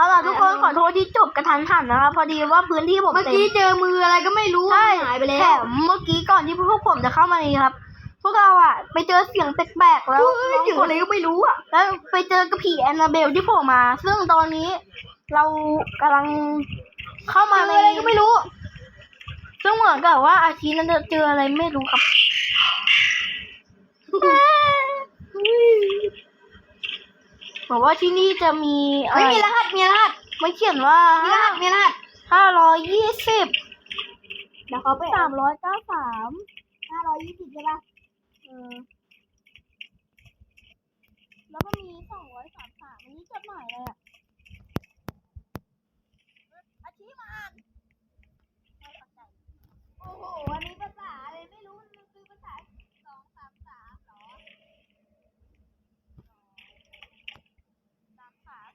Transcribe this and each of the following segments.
เอาล่ะทุกคนขอโทษที่จบกระทันหันนะครับพอดีว่าพื้นที่ผมเมื่อเต็มกี้เจอมืออะไรก็ไม่รู้ใช่หายไปแล้แถวมเมื่อกี้ก่อนที่พวกผมจะเข้ามานี่ครับ พวกเราอะไปเจอเสียงแปลกๆแล้วเฮ้ยเสียงอะไรก็ไม่รู้อะแล้วไปเจอกับผีแอนนาเบลที่โผล่มา ซึ่งตอนนี้ เรากำลังเข้ามาในเจออะไรก็ไม่รู้ ซึ่งเหมือนกับว่าอาชีนั้นจะเจออะไรไม่รู้ครับ บอกว่าที่นี่จะมีอะไม่ไรมีรหัสมีรหัสมันเขียนว่ามีรหัสมีรหัสห้าร้อยยี่สิบเดี๋ยวเขาไปสามร้อยเก้าสามห้าร้อยยี่สิบใช่ป่ะเออแล้วก็มีสองร้อยสามสามอันนี้จดหมายอะไรอะอาชีมาอ่านโอ้โหอันนี้ภาษาอะไรไม่รู้มันคือภาษาสองสามสามเหรอ สามสาม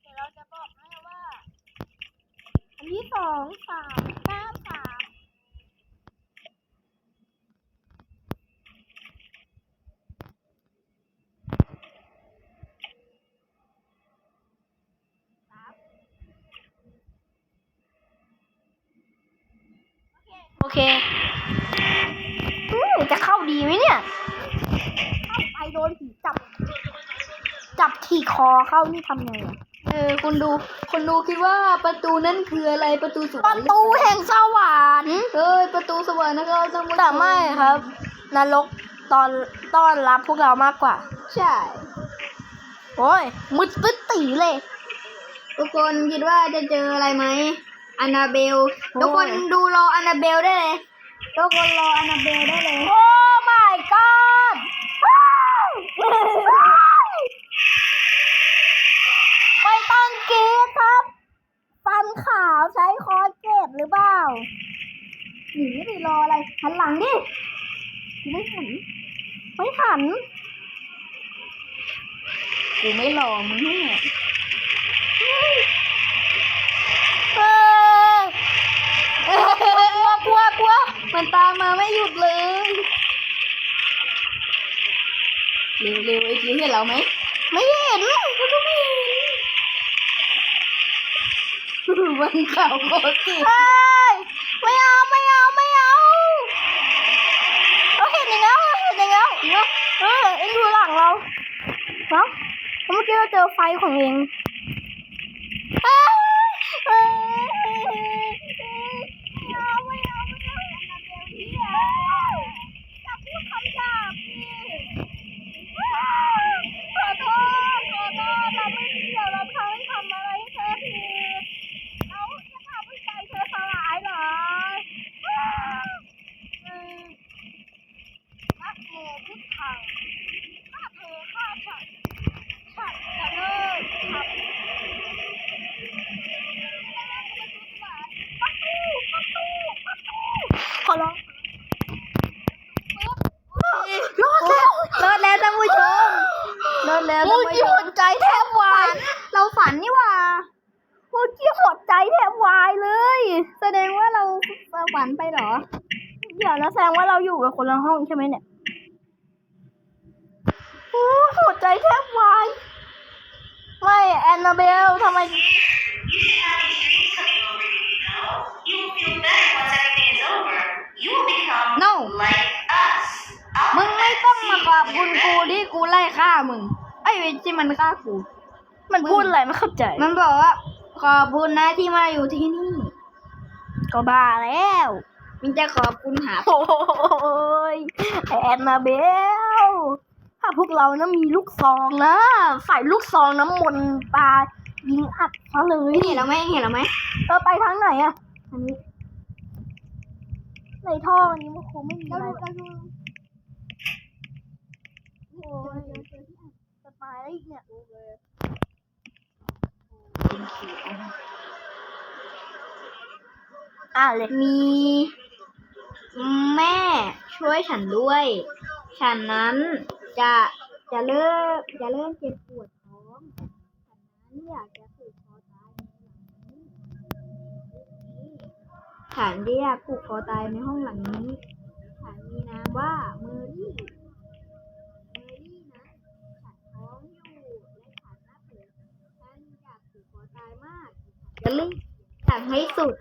เดี๋ยวเราจะบอกให้ว่า อันที่ สองสามเก้าสามโอเคอืมจะเข้าดีไหมเนี่ย เข้าไปโดนผีจับ จับที่คอเข้านี่ทำไงอะ เออคนดูคนดูคิดว่าประตูนั่นคืออะไรประตูสวรปรระค์ตูแห่งสวรรค์เอ้ยประตูสวรรค์นะครับท่านผู้ชแต่ไม่ครับ นรกตอนต้อนรับพวกเรามากกว่า ใช่ โอ้ยมุดตึ๊ดตีเลย ทุกคนคิดว่าจะเจออะไรไหมอันนาเบล โอ้ย ทุกคนดูรออันนาเบลได้เลย ทุกคนรออันนาเบลได้เลย โอ้ my god ว้าวไม่ ต้องกรีดครับ ฟันขาวใช้คอร์เกตหรือเปล่าหนีดิรออะไรหันหลังดิไม่หันไม่หันกูไม่รอมึงแน่เออเออกลัวกลัวกลัวมันตามมาไม่หยุดเลยเร็วเร็วไอ้คิวเห็นเราไหมไม่เห็น ไม่เห็นวันเก่าโคตรสิเอ้ยไม่เอาไม่เอาไม่เอาเราเห็นอย่างแล้วเห็นอย่างแล้วเนาะเออเอ็งดูหลังเราเนาะเมื่อกี้เราเจอไฟของเองเอ้ยเอ้ยไม่เอาไม่เอาไม่เอาอย่าพูดคำหยาบดิขอโทษขอโทษเราไม่เกี่ยวเราทำให้ทำอะไรให้เธอผิด เราจะทำให้ใจเธอสลายเหรออืมนักโมพุทธังถ้าเธอฆ่าฉัน ฉันจะเลิกทำประตูประตูประตูขอร้องรอดแล้ว รอดแล้วท่านผู้ชมรอดแล้ว เมื่ ท่าน อ ผู้ กี้ ช หั ม ว ใจแทบวาย เราฝันนี่หว่าเมื่อกี้หัวใจแทบวายเลย แสดงว่าเราฝันไปเหรอ เดี๋ยวนะแสดงว่าเราอยู่กับคนละห้องใช่ไหมเนี่ยโอ้หัวใจแทบวาย ไม่แอนนาเบลทำไม You will feel better once everything is over. You will become No. like us. I'll มึงไม่ต้องมาขอบคุณกูที่กูไล่ฆ่ามึง ไอ้ยไม่ใช่มันฆ่ากูมันพูดอะไรไม่เข้าใจ มันบอกว่า ขอบคุณนะที่มาอยู่ที่นี่ ก็บ้าแล้ว มันจะขอบคุณหาโอ้ยแอนนาเบลถ้าพวกเรานะมีลูกซองนะใส่ลูกซองน้ำมนต์ปลายิงอัดเขาเลยเห็นเราไหมเห็นเราไหมเออไปทางไหนอะอันนี้ในท่ออันนี้มันคงไม่มีอะไรโอ้ยจะตายแล้วอีกเนี่ยอะเลยมี แม่ช่วยฉันด้วย ฉันนั้นจะจะเลิกจะเริ่มเจ็บปวดท้องฉันนั้นอยากจะผูกคอตายในหลังนี้ฉันอยากผูกคอตายในห้องหลังนี้ ฉันมี สุด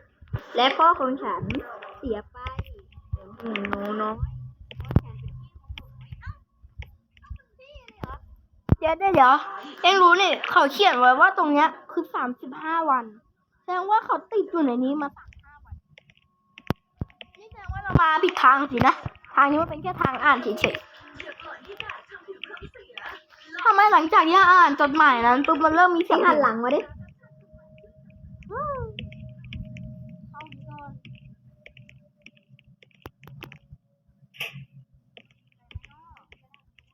และพ่อของฉันเสียไปหนูหน้อยเดี๋ยวเดี๋ยวเดี๋ยวเอ็งรู้นี่เขาเขียนไว้ว่าตรงเนี้ย คือสามสิบห้าวัน แสดงว่าเขาติดอยู่ในนี้มาสามห้าวัน นี่แสดงว่าเรามาผิดทางสินะ ทางนี้มันเป็นแค่ทางอ่านเฉยๆทำไมหลังจากที่อ่านจดหมายนั้นปุ๊บมันเริ่มมีเสียงหันหลังมาดิ อืมเข้าดีก่อน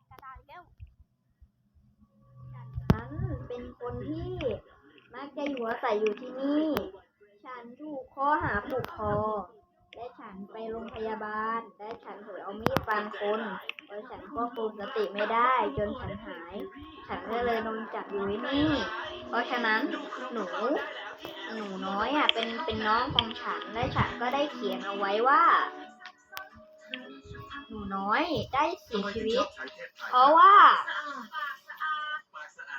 กระดาษอีกแล้ว ฉันเป็น คนที่มักจะอยู่อาศัยอยู่ที่นี่ ฉันถูกข้อหาผูกคอ และฉันไปโรงพยาบาล และฉันถูกเอามีดฟันคนเพราะฉันควบคุมสติไม่ได้ จนฉันหาย ฉันก็เลยโดนจับอยู่ที่นี่ เพราะฉะนั้นหนูหนูน้อยอะเป็นเป็นน้องของฉันและฉันก็ได้เขียนเอาไว้ว่า หนูน้อยได้เสียชีวิต เพราะว่า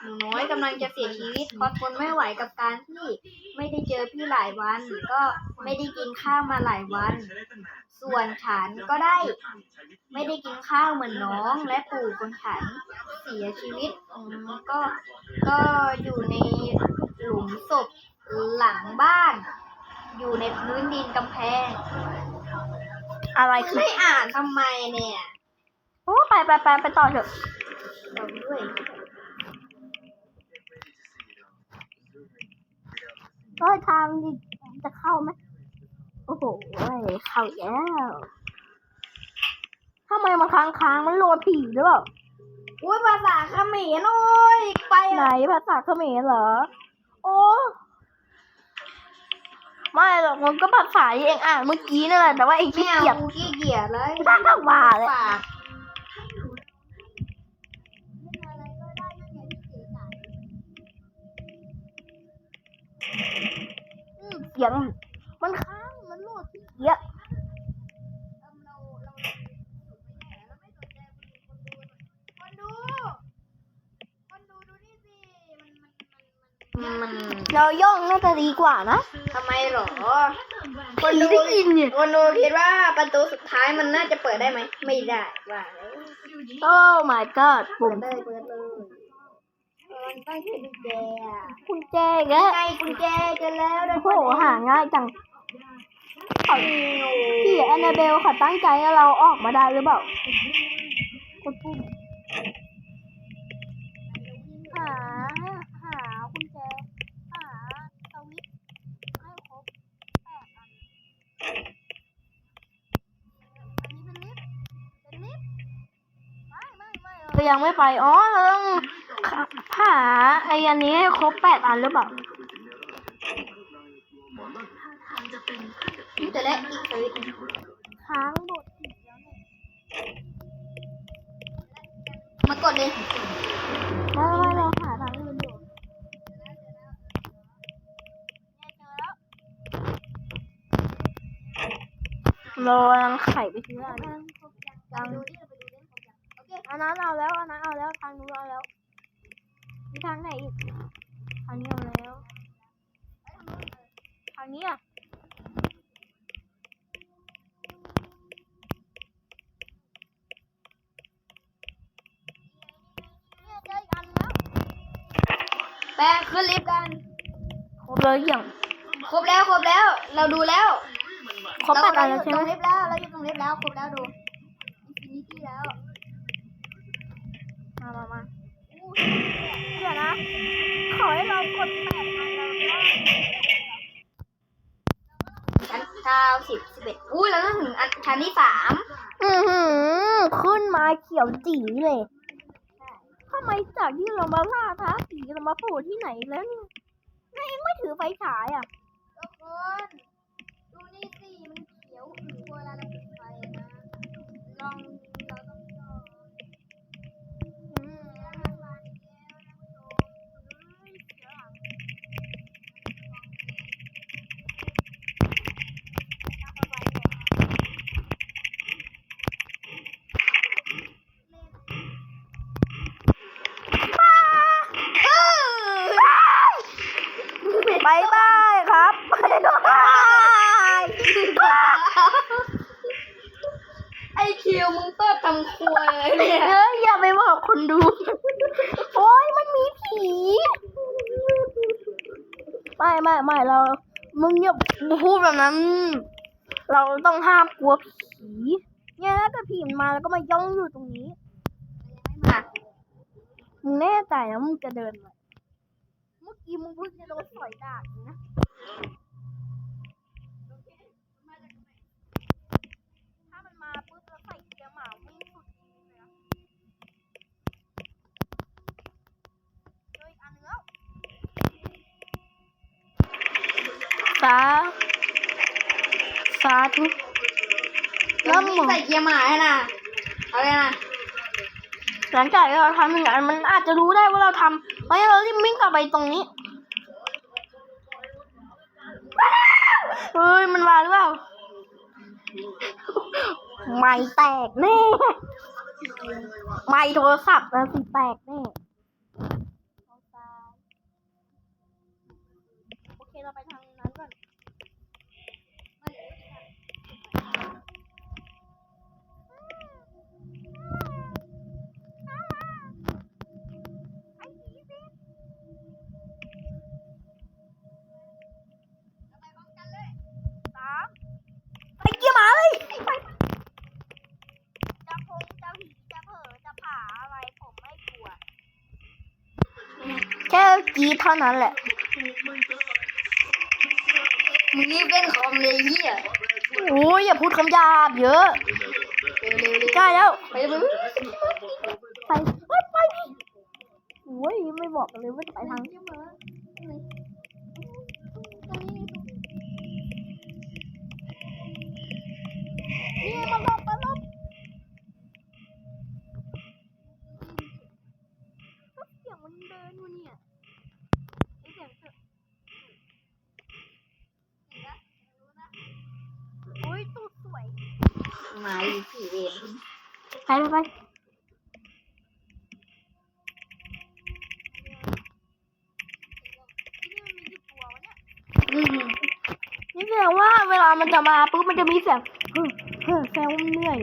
หนูน้อยกำลังจะเสียชีวิตเพราะทนไม่ไหวกับการที่ไม่ได้เจอพี่หลายวัน ก็ไม่ได้กินข้าวมาหลายวัน ส่วนฉันก็ได้ ไม่ได้กินข้าวเหมือนน้องและปู่ของฉันเสียชีวิตอืมก็ก็อยู่ในหลุมศพหลังบ้าน อยู่ในพื้นดินกำแพง อะไรคือไม่อ่านทำไมเนี่ย โอ้ไปไปไปไปต่อเถอะเราด้วย เฮ้ยทางดิจะเข้าไหมโอ้โหเข้าอีกแล้วทำไมมันค้างค้างๆมันโหลดผีหรือเปล่าอุ้ยภาษาเขมรโอ้ยไปไหนอะภาษาเขมรเหรอ โอ้ไม่หรอกมันก็ภาษาที่เองอ่านเมื่อกี้นั่นแหละแต่ว่าเองไม่ขี้เอาเกียจขี้เกียจเลยตั้งว่าเลย ฝาก อืม เสียง มันค้าง มันโหลดผีอะคนดูคนดูดูนี่สิมันมันเราย่องน่าจะดีกว่านะทำไมหรอคผีนดูได้ยินเนี่ยคนดูคิดว่าประตูสุดท้ายมันน่าจะเปิดได้ไหม ไม่ได้ว่าแล้วโอ้ my god เปิปุ่ดมเลยเปิด เลยเออต้องใช้กุญแจอะกุญแจอีกแล้วไงกุญแจเจอแล้วนะโอ้โหหาง่ายจังเขาพี่แอนนาเบลค่ะตั้งใจให้เราออกมาได้หรือเปล่ากดปุ่มหาหากุญแจหาสวิตช์ให้ครบแปดอันอันนี้เป็นลิฟต์เป็นลิฟต์ไม่ไม่ไม่เรายังไม่ไปอ๋อเราต้อง หาไอ้อันนี้ให้ครบแปดอันหรือเปล่าจะได้อีกสวิตช์ค้างบทอีกแล้วเนี่ยมากดเลยไม่ไม่เราหาทางอื่นอยู่เนี่ยเจอแล้วเรากำลังไขไปทีละอันยังดูดิเราไปดูเล่นครบยังโอเคอันนั้นเอาแล้วอันนั้นเอาแล้วทางนู้นเอาแล้ว มีทางไหนอีกทางนี้เอาแล้วทางนี้อะเนี่ยเจออีกอันแล้วแปลงขึ้นลิฟต์กันครบเลยยังครบแล้วครบแล้ว เราดูแล้วครบแปดอันแล้วใช่ไหมเราอยู่ตรงลิฟต์แล้วเราอยู่ตรงลิฟต์แล้วครบแล้วดูอินฟินิตี้แล้วมามามา เดี๋ยวนะ ขอให้เรากดแปดอันแล้วก็ชั้นเก้าสิบสิบเอ็ดอุ้ยเราต้องถึงอันชั้นที่สามอือหือขึ้นมาเขียวจีเลยทำไมจากที่เรามาล่าท้าผีเรามาโผล่ที่ไหนแล้วเนี่ยแล้วเองไม่ถือไฟฉายอะทุกคนดูนี่สิมันเขียวอือเวลาเราปิดไฟนะ ลองเราต้องยอม อืม แล้วมันมาอีกแล้วนะผู้ชม เฮ้ยเสียหลังบายบายครับบายบาย คิวมึงเปิดทำครัวเลยเนี่ย เอ้ยอย่าไปบอกคนดู โอ้ยมันมีผี ไม่ไม่ไม่เรา มึงอย่าพูดแบบนั้น เราต้องห้ามกลัวผีเนี่ยถ้าเกิดผีมันมาแล้วก็มาย่องอยู่ตรงนี้มามึงแน่ใจนะมึงจะเดินไหมเมื่อกี้มึงเพิ่งจะโดนสอยดาบนะ ถ้ามันมาปุ๊บเราใส่เกียร์หมาวิ่งสุดชีวิตเลยนะเจออีกอันหนึงแล้ว สาสาธุแล้แล้ววมึมึงงใส่เกียร์หมาให้นะเอาเลยนะหลังจากที่เราทำอย่างนั้นมันอาจจะรู้ได้ว่าเราทำเพราะฉะนั้นเรารีบวิ่งกลับไปตรงนี้เฮ้ยมันมาหรือเปล่าไม่แตกแน่ไม่โทรศัพท์นะสิแตกแน่ กรีดเท่านั้นแหละมึงรีบเล่นคอมเลยเฮียโอ้ยอย่าพูดคำหยาบเยอะเร็วเร็วเร็วใกล้แล้วไปเลยไปเฮ้ยไปดิโอ้ยไม่บอกกันเลยว่าจะไปทางนี่มาลบมาลบเสียงมันเดินอยู่เนี่ยไอเสียงเถอะโอ้ยตูดสวย มาอีกสี่เวนไปไปไปนี่แสดงว่าเวลามันจะมาปุ๊บมันจะมีเสียงเฮ้อเฮ้อแสดงว่ามันเหนื่อย